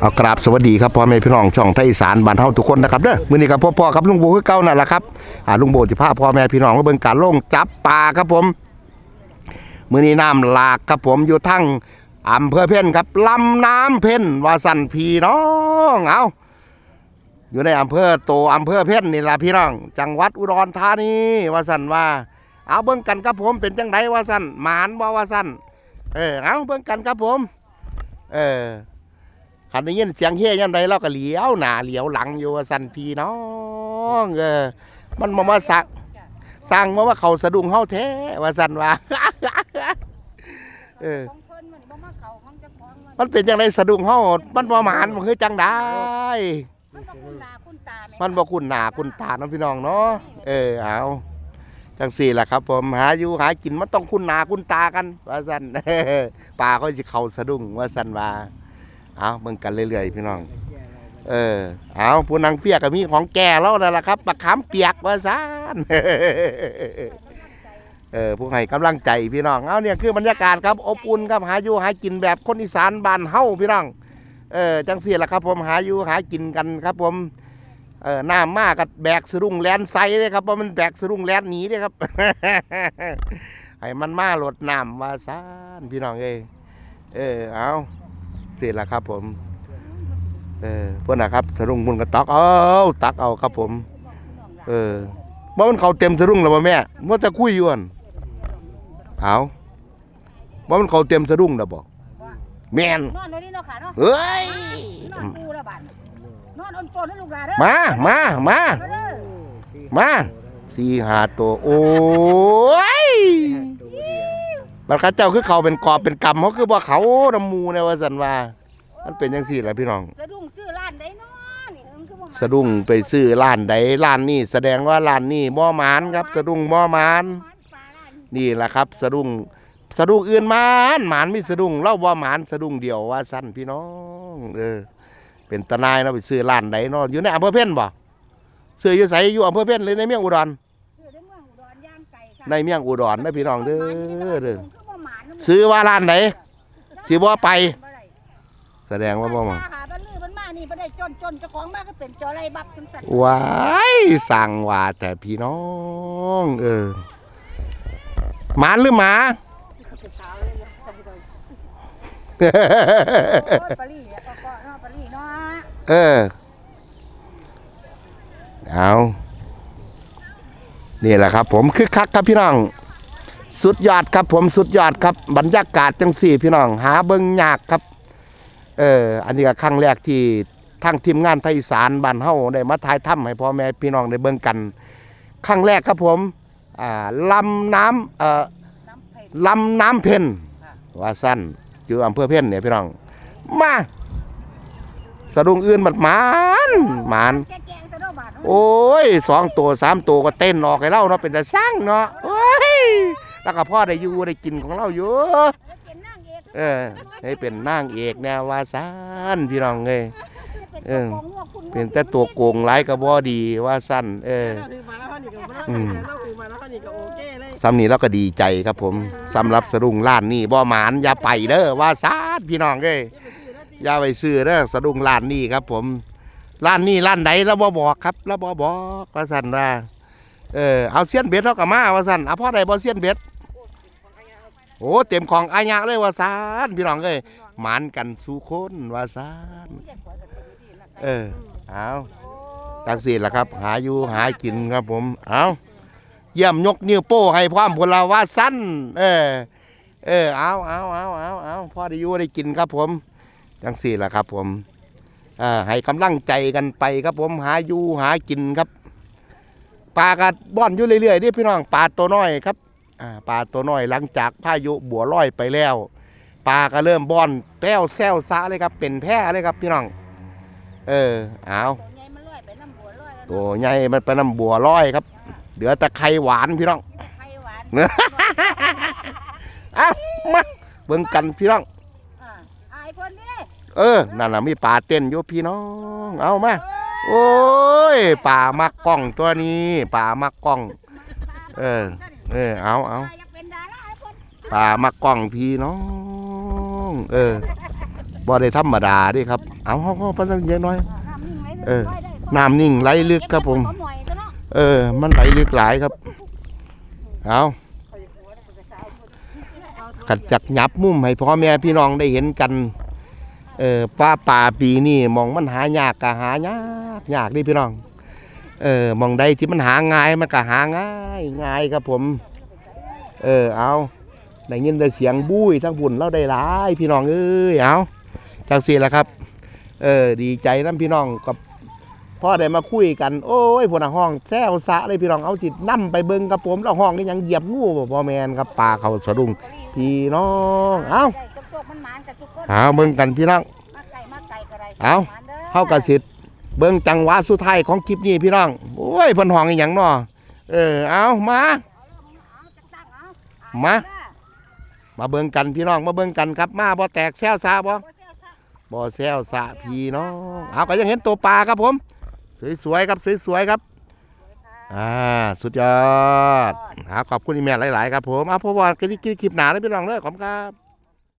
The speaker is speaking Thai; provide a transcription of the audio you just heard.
เอากราบสวัสดีครับพ่อแม่พี่น้องช่องไทยอีสานบ้านเฮาทุกคนนะครับเด้อมื้อนี้ครับพ่อพ่อครับลุงโบคือเก่านั่นแหละครับอ่าลุงโบสิพาพ่อแม่พี่น้องมาเบิ่งการลงจับปลาครับผมมื้อนี้น้ำหลากครับผมอยู่ทั้งอำเภอเพ่นครับลำน้ำเพ่นว่าสั่นพี่น้องเอาอยู่ในอำเภอโตอำเภอเพ่นนี่ล่ะพี่น้อง จังหวัดอุดรธานีว่าสั่นว่า เอาเบิ่งกันครับผมเป็นจังไดว่าสั่นหมานบ่ว่าสั่นเออเอาเบิ่งกันครับผม เออ ขันได้ยินเสียงเฮียยันใดเราก็เหลียวหน้าเหลียวหลังอยู่ว่าสันพี่น้องเออมันมามาสักสั่งมาว่าเขาสะดุ้งเฮาแท้ว่าสันว่าเออของเพิ่นมันบ่มาเข้าของเจ้าของมันมันเป็นจังไดสะดุ้งเฮามันบ่หมานมันคือจังได้มันบ่คุ้นหน้าคุ้นตาแมันบ่คุ้นหน้าคุ้นตาเนาะพี่น้องเนาะเออเอาจังสี่แหละครับ ผมหาอยู่หากินมันต้องคุ้นหน้าคุ้นตากัน ว่าสันปลาเขาสิเข้าสะดุ้งว่าสันว่า เอาเบิ่งกันเรื่อยๆพี่น้อง เออ เอาผู้นางเปียกก็มีของแก่แล้วนั่นแหละครับปลาขามเปียกว่าซานเออผู้ให้กำลังใจพี่น้อง เอาเนี่ยคือบรรยากาศครับอบอุ่นครับหาอยู่หากินแบบคนอีสานบ้านเฮาพี่น้อง เออจังสี่ละครับ ผมหาอยู่หากินกันครับ ผม เออน้ำมากกับแบกสะดุ้งแลนไซเลยครับเพราะมันแบกสะดุ้งแลนหนีเลยครับให้มันมาหลดน้ำว่าซานพี่น้องเอ้เออเอา สร็จแล้วครับ ผม เออเพื่อนนะครับสะดุ้งมุนก็ตักเอาตักเอาครับ ผม เออบ่มันเขาเต็มสะดุ้งแล้วบ่แม่ว่าจะคุยอยู่อั่นเอาบ่มันเขาเต็มสะดุ้งแล้วบ่แม่นนอนเลยนี่เนาะค่ะเนาะเฮ้ยนอนปูละบาดนอนอ่อนโตนลูกหลานเด้อมามามามาเด้อมาสี่หาตัวโอ้ย บัดเข้าเจ้าคือเขาเป็นกอบเป็นกำเขาคือบ่เขาน้ำมูเนี่ยว่าสันว่า มันเป็นจังซี่แหละพี่น้อง สะดุ้งซื้อร้านใดเนาะนี่มันคือบ่มาสะดุ้งไปซื้อร้านใดร้านนี้แสดงว่าร้านนี้บ่หมานครับ สะดุ้งบ่หมานปลาร้านนี่แหละครับ สะดุ้งสะดุ้งอื่นหมานหมานมีสะดุ้งเล่าบ่หมานสะดุ้งเดียวว่าสั้นพี่น้องเออเป็นตานายเนาะไปซื้อร้านใดเนาะอยู่ในอำเภอเพ่นบ่ซื้ออยู่ไสอยู่อำเภอเพ่นเลยในเมืองอุดร ซื้อในเมืองอุดรย่างไก่ค่ะในเมืองอุดรนะพี่น้องเด้อเด้อคือบ่หมาน ซื้อว่าร้านไหน สิบ่ไป แสดงว่าบ่บ่มาหาบันลือมันมานี่บ่ได้จนจนเจ้าของมาก็เป็นจอไรบับจังซั่นว้ายสั่งว่าแต่พี่น้อง เออหมาหรือหมาเป็นสาวเลยเนี่ยโอ้ยปลาลี่อะก็ก็เนาะปลาลี่เนาะเออเอานี่แหละครับ ผมคึกคักครับพี่น้อง สุดยอดครับผมสุดยอดครับ บรรยากาศจังสี่ พี่น้องหาเบิ่งยากครับ เอออันนี้ก็ครั้งแรกที่ทั้งทีมงานไทยอีสารบ้านเฮาได้มาถ่ายถ้ำให้พ่อแม่พี่น้องได้เบิ่งกันครั้งแรกครับผมอ่าลำน้ำเอ่อน้ำเผ็ดลำน้ำเพ็ญว่าสั้นอยู่อำเภอเพ็ญเนี่ยพี่น้องมาสะดุ้งอื่นบัดหมานหมานแกงๆแต่ดอกบาทโอ้ยสองตัวสามตัวก็เต้นออกให้เราเนาะเป็นแต่สร้างเนาะโอ้ย แล้วก็พ่อได้อยู่ได้กินของเราอยู่ แล้วเป็นนางเอกเออ ให้เป็นนางเอกแนวว่าซานพี่น้องเอ้ย เออ เป็นแต่ตัวโกงไร้กระบอดีว่าสั้นเออถือมาแล้วนี่ก็บ่อืมเราถือมาแล้วนี่ก็โอเคเลยสำนี้เราก็ดีใจครับผมสำหรับสะดุ้งล้านนี่บ่หมานอย่าไปเด้อว่าซานพี่น้องเอ้ยอย่าไปซื้อเด้อสะดุ้งร้านนี้ครับ ผมร้านนี้ร้านไหนเราบ่บอกครับเราบ่บอกว่าสั่นว่าเออเอาเสี้ยนเบ็ดเราก็มาว่าสั่นเอาพ่อใดบ่เสี้ยนเบ็ด โอ้เต็มของอายะเลยว่าซ่นพี่น้องเอ้ยหมานกันสู่คนว่าซ่นเออเอาจังสี่ล่ะครับ หาอยู่หากินครับผมเอาเยี่ยมยกนิ้วโป้ให้พร้อมพลว่าสั้นเออเออเอาเอาเอาเอาเอาพ่อได้อยู่ได้กินครับผมจังสี่แหละครับ ผมอ่าให้กำลังใจกันไปครับผมหาอยู่หากินครับปลากัดบ่อนอยู่เรื่อยๆนี่พี่น้องปลาตัวน้อยครับอ่า ปลาตัวน้อยหลังจากพายุบัวลอยไปแล้วปลาก็เริ่มบ่อนแป้วแซวซะเลยครับ เป็นแพร่เลยครับพี่น้อง เออเอาตัวใหญ่มันลอยไปน้ำบัวลอยแล้วตัวใหญ่มันไปน้ำบัวลอยครับ เหลือแต่ไข่หวานพี่น้องไข่หวานเอามาเบิ่งกันพี่น้องอ่าอายเพิ่นนี่เออ นั่นน่ะมีปลาเต้นอยู่พี่น้อง เอามา โอ้ยปลามักกล้องตัวนี้ปลามักกล้อง เออ เออเอาเอาอยากเป็นดาราไอ้เพิ่นปลามักกล้องพี่น้องเออบ่ได้ธรรมดาเดิครับ เอาเฮาเฮาเพิ่นสักเยอะน้อย น้ำนิ่งไหลเออน้ำนิ่งไหลลึกครับผม เก็บไว้สองหน่วยซะเนาะเออ มันไหลลึกหลายครับ เอาขัดจักหยับมุมให้พ่อแม่พี่น้องได้เห็นกัน เออป้าป่าปีนี้มองมันหายากก็หายากยากเดิพี่น้อง เออมองใดที่มันหาง่ายมันก็หาง่ายง่ายครับผม เออเอาได้ยินได้เสียงบุ้ยทั้งบุญเราได้หลายพี่น้องเอ้ยเอาจังสี่แหละครับ เออดีใจน้ำพี่น้องกับพ่อได้มาคุยกันโอ้ยพวกน่ะห้องแซวสะเลยพี่น้องเอาจิตนั่ไปเบิ่งกับผมแล้วห้องนี่ยังเหยียบงูบ่พ่อแมนครับปลาเขาสะดุ้งพี่น้องเอาได้จกๆมันหมานกับทุกคนเอาเบิ่งกันพี่น้องมาไก่มาไก่ก็ได้เอาหมนด้อเฮากระสิทธิ์ เบิ่งจังหวะสุดท้ายของคลิปนี้พี่น้อง โอ้ยเพิ่นห้องอีหยังเนาะเออ เอามาเอามาเด้อมาเบิ่งกันพี่น้อง มาเบิ่งกันครับ มาบ่แตกแซวซาบ่บ่เสียวซะบ่แซวสะพี่น้อง เอาก็ยังเห็นตัวปลาครับผม สวยๆครับ สวยๆครับ อ่า สุดยอดหาขอบคุณอีเมลหลาย ๆ ครับผม เอาพบกันคลิปหนาเลยพี่น้องเลยขอบคุณครับ